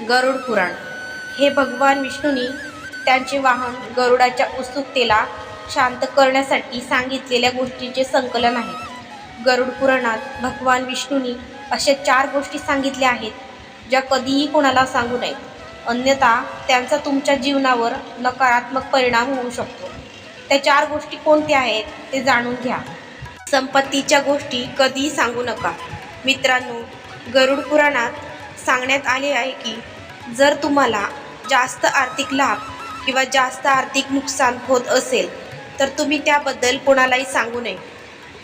गरुड पुराण. हे भगवान विष्णूंनी त्यांचे वाहन गरुडाच्या उत्सुकतेला शांत करण्यासाठी सांगितलेल्या गोष्टींचे संकलन आहे. गरुड पुराणात भगवान विष्णूंनी अशा चार गोष्टी सांगितल्या आहेत ज्या कधीही कोणाला सांगू नयेत. अन्यथा त्यांचा तुमच्या जीवनावर नकारात्मक परिणाम होऊ शकतो. त्या चार गोष्टी कोणत्या आहेत ते जाणून घ्या. संपत्तीच्या गोष्टी कधीही सांगू नका. मित्रांनो गरुड पुराणात सांगण्यात आले आहे की जर तुम्हाला जास्त आर्थिक लाभ किंवा जास्त आर्थिक नुकसान होत असेल तर तुम्ही त्याबद्दल कोणालाही सांगू नये.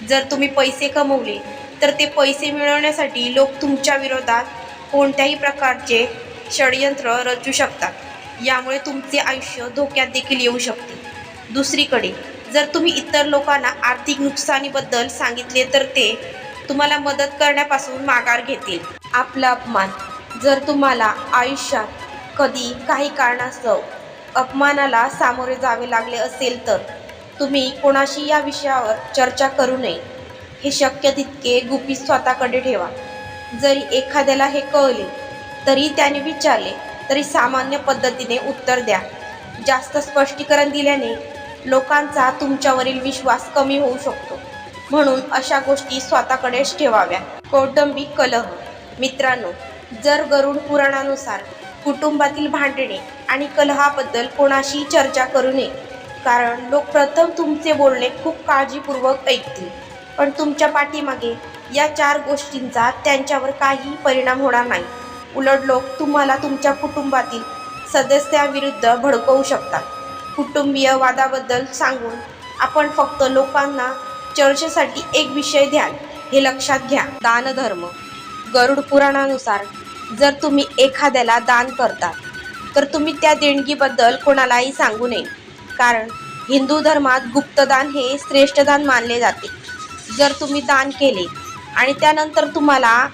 जर तुम्ही पैसे कमवले तर ते पैसे मिळवण्यासाठी लोक तुमच्या विरोधात कोणत्याही प्रकारचे षडयंत्र रचू शकतात. यामुळे तुमचे आयुष्य धोक्यात देखील येऊ शकते. दुसरीकडे जर तुम्ही इतर लोकांना आर्थिक नुकसानीबद्दल सांगितले तर ते तुम्हाला मदत करण्यापासून माघार घेतील. आपला अपमान जर तुम्हाला आयुष्यात कधी काही कारणास्तव अपमानाला सामोरे जावे लागले असेल तर तुम्ही कोणाशी या विषयावर चर्चा करू नये. हे शक्य तितके गुपित स्वतःकडे ठेवा. जरी एखाद्याला हे कळले तरी त्याने विचारले तरी सामान्य पद्धतीने उत्तर द्या. जास्त स्पष्टीकरण दिल्याने लोकांचा तुमच्यावरील विश्वास कमी होऊ शकतो. म्हणून अशा गोष्टी स्वतःकडेच ठेवाव्या. कौटुंबिक कलह. मित्रांनो जर गरुड पुराणानुसार कुटुंबातील भांडणे आणि कलहाबद्दल कोणाशी चर्चा करू नये. कारण लोक प्रथम तुमचे बोलणे खूप काळजीपूर्वक ऐकतील. पण तुमच्या पाठीमागे या चार गोष्टींचा त्यांच्यावर काही परिणाम होणार नाही. उलट लोक तुम्हाला तुमच्या कुटुंबातील सदस्याविरुद्ध भडकवू शकतात. कुटुंबीय वादाबद्दल सांगून आपण फक्त लोकांना चर्चेसाठी एक विषय द्याल हे लक्षात घ्या. दानधर्म. गरुड पुराणानुसार जर तुम्ही एखाद्याला दान करता तर तुम्ही त्या देणगीबद्दल कोणालाही सांगू नये. कारण हिंदू धर्मात गुप्तदान हे श्रेष्ठदान मानले जाते. जर तुम्ही दान केले आणि त्यानंतर तुम्हाला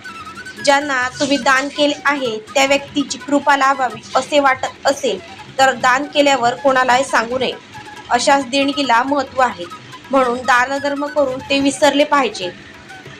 ज्यांना तुम्ही दान केले आहे त्या व्यक्तीची कृपा लाभावी असे वाटत असेल तर दान केल्यावर कोणालाही सांगू नये. अशाच देणगीला महत्त्व आहे. म्हणून दानधर्म करून ते विसरले पाहिजे.